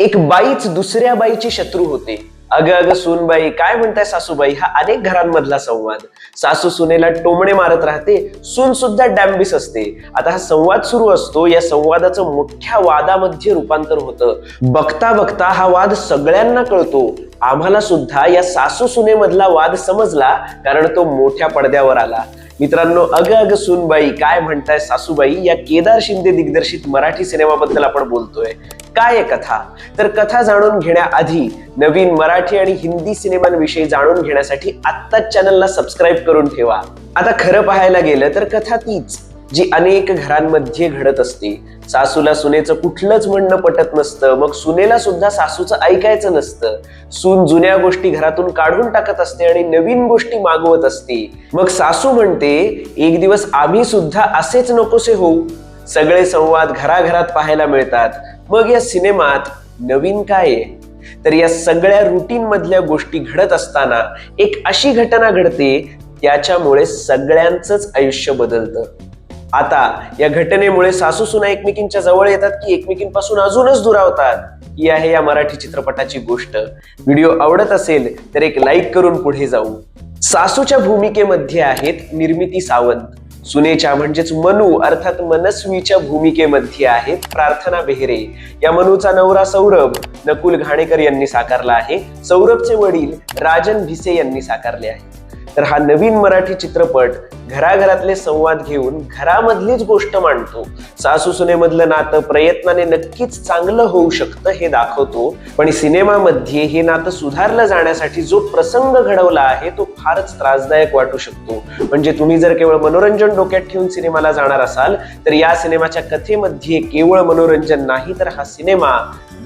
एक बाईच दुसऱ्या बाईची शत्रू होते. अगं अगं सूनबाई काय म्हणताय सासूबाई? हा अनेक घरांमधला संवाद. सासू सुनेला टोमणे मारत राहते सून सुद्धा डॅम्बिस असते. आता हा संवाद सुरू असतो या संवादाचं मोठ्या वादामध्ये रूपांतर होतं. बघता बघता हा वाद सगळ्यांना कळतो. आम्हाला सुद्धा या सासू सुनेमधला वाद समजला कारण तो मोठ्या पडद्यावर आला. मित्रांनो अगं अगं सूनबाई काय म्हणताय सासूबाई? या केदार शिंदे दिग्दर्शित मराठी सिनेमाबद्दल आपण बोलतोय. काय कथा? तर कथा जाणून घेण्याआधी नवीन मराठी आणि हिंदी सिनेमांविषयी जाणून घेण्यासाठी आत्ताच चॅनलला सबस्क्राईब करून ठेवा. आता खरं पाहायला गेलं तर कथा तीच जी अनेक घरांमध्ये घडत असते. सासूला सुनेचं कुठलंच म्हणणं पटत नसतं मग सुनेला सुद्धा सासूचं ऐकायचं नसतं. सून जुन्या गोष्टी घरातून काढून टाकत असते आणि नवीन गोष्टी मागवत असते. मग सासू म्हणते एक दिवस आम्ही सुद्धा असेच नकोसे होऊ सगळे संवाद घराघरात पाहायला मिळतात. मग या सिनेमात नवीन काय आहे? तर या सगळ्या रुटीन मधल्या गोष्टी घडत असताना एक अशी घटना घडते त्याच्यामुळे सगळ्यांचंच आयुष्य बदलतं. आता या घटनेमुळे सासू सुना एकमेकींच्या जवळ येतात की एकमेकींपासून अजूनच दुरावतात ही आहे या मराठी चित्रपटाची गोष्ट. व्हिडिओ आवडत असेल तर एक लाईक करून पुढे जाऊ. सासूच्या भूमिकेमध्ये आहेत निर्मिती सावंत. सुनेच्या म्हणजेच मनू अर्थात मनस्वीच्या भूमिकेमध्ये आहेत प्रार्थना बेहरे. या मनूचा नवरा सौरभ नकुल घाणेकर यांनी साकारला आहे. सौरभचे वडील राजन भिसे यांनी साकारले आहे. तर हा नवीन मराठी चित्रपट घराघरातले संवाद घेऊन घरामधलीच गोष्ट मांडतो. सासू सुनेमधलं नातं प्रयत्नाने नक्कीच चांगलं होऊ शकतं हे दाखवतो. पण सिनेमामध्ये हे नातं सुधारलं जाण्यासाठी जो प्रसंग घडवला आहे तो फारच त्रासदायक वाटू शकतो. म्हणजे तुम्ही जर केवळ मनोरंजन डोक्यात ठेवून सिनेमाला जाणार असाल तर या सिनेमाच्या कथेमध्ये केवळ मनोरंजन नाही तर हा सिनेमा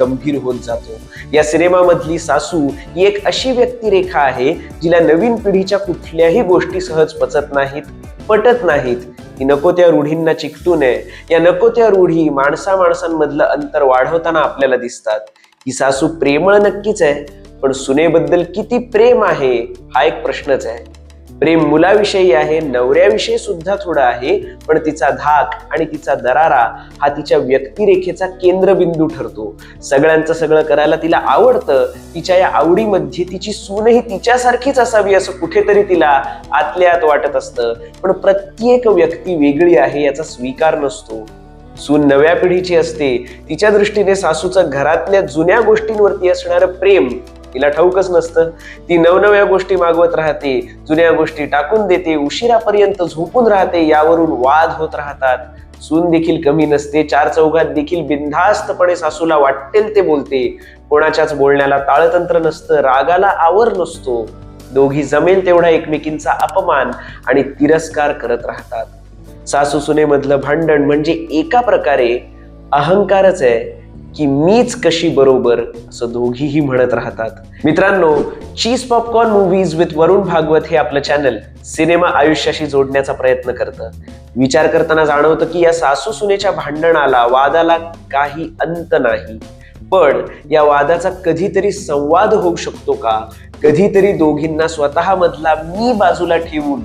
गंभीर होत जातो. या सिनेमामधली सासू ही एक अशी व्यक्तिरेखा आहे जिला नवीन पिढीच्या कुठल्याही गोष्टी सहज पचत नाहीत पटत नाहीत. की नको त्या रूढींना चिकटू नये. या नको त्या रूढी माणसा माणसांमधलं अंतर वाढवताना आपल्याला दिसतात. ही सासू प्रेमळ नक्कीच आहे पण सुनेबद्दल किती प्रेम आहे हा एक प्रश्नच आहे. प्रेम मुलाविषयी आहे नवऱ्याविषयी सुद्धा थोडं आहे पण तिचा धाक आणि तिचा दरारा हा तिच्या व्यक्तिरेखेचा केंद्रबिंदू ठरतो. सगळ्यांचं सगळं करायला तिला आवडतं तिच्या या आवडीमध्ये तिची सूनही तिच्यासारखीच असावी असं कुठेतरी तिला आतल्या आत वाटत असतं. पण प्रत्येक व्यक्ती वेगळी आहे याचा स्वीकार नसतो. सून नव्या पिढीची असते. तिच्या दृष्टीने सासूचं घरातल्या जुन्या गोष्टींवरती असणारं प्रेम तिला ठाऊकच नसतं. ती नवनव्या गोष्टी मागवत राहते जुन्या गोष्टी टाकून देते उशिरापर्यंत झोपून राहते यावरून वाद होत राहतात. सून देखील कमी नसते चार चौघात देखील बिनधास्तपणे सासूला वाटेल ते बोलते. कोणाच्याच बोलण्याला ताळतंत्र नसतं रागाला आवर नसतो. दोघी जमेल तेवढा एकमेकींचा अपमान आणि तिरस्कार करत राहतात. सासू सुनेमधलं भांडण म्हणजे एका प्रकारे अहंकारच आहे. की मीच कशी बरोबर असं दोघीही म्हणत राहतात. मित्रांनो cheese popcorn movies with Varun Bhagwat हे आपलं चॅनल सिनेमा आयुष्याशी जोडण्याचा प्रयत्न करतं. विचार करताना जाणवतं की या सासू सुनेच्या भांडणाला वादाला काही अंत नाही. पण या वादाचा कधीतरी संवाद होऊ शकतो का? कधीतरी दोघींना स्वतः मधला मी बाजूला ठेवून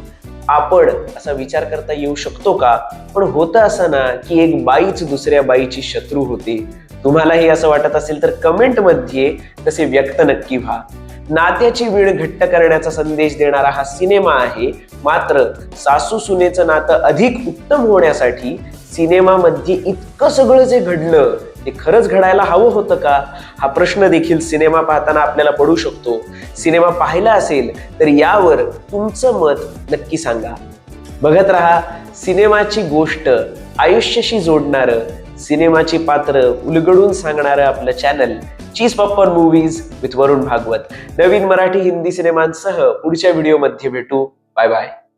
आपण असा विचार करता येऊ शकतो का? पण होतं असं ना की एक बाईच दुसऱ्या बाईची शत्रू होते. तुम्हालाही असं वाटत असेल तर कमेंटमध्ये तसे व्यक्त नक्की व्हा. नात्याची वीण घट्ट करण्याचा संदेश देणारा हा सिनेमा आहे. मात्र सासू सुनेचं नातं अधिक उत्तम होण्यासाठी सिनेमामध्ये इतकं सगळं जे घडलं ते खरंच घडायला हवं होतं का? हा प्रश्न देखील सिनेमा पाहताना आपल्याला पडू शकतो. सिनेमा पाहिला असेल तर यावर तुमचं मत नक्की सांगा. बघत राहा सिनेमाची गोष्ट आयुष्याशी जोडणारं सिनेमाची पात्र उलगडून सांगणारं आपलं channel cheese popcorn movies with Varun Bhagwat नवीन मराठी हिंदी सिनेमांसह पुढच्या व्हिडिओमध्ये भेटू. Bye bye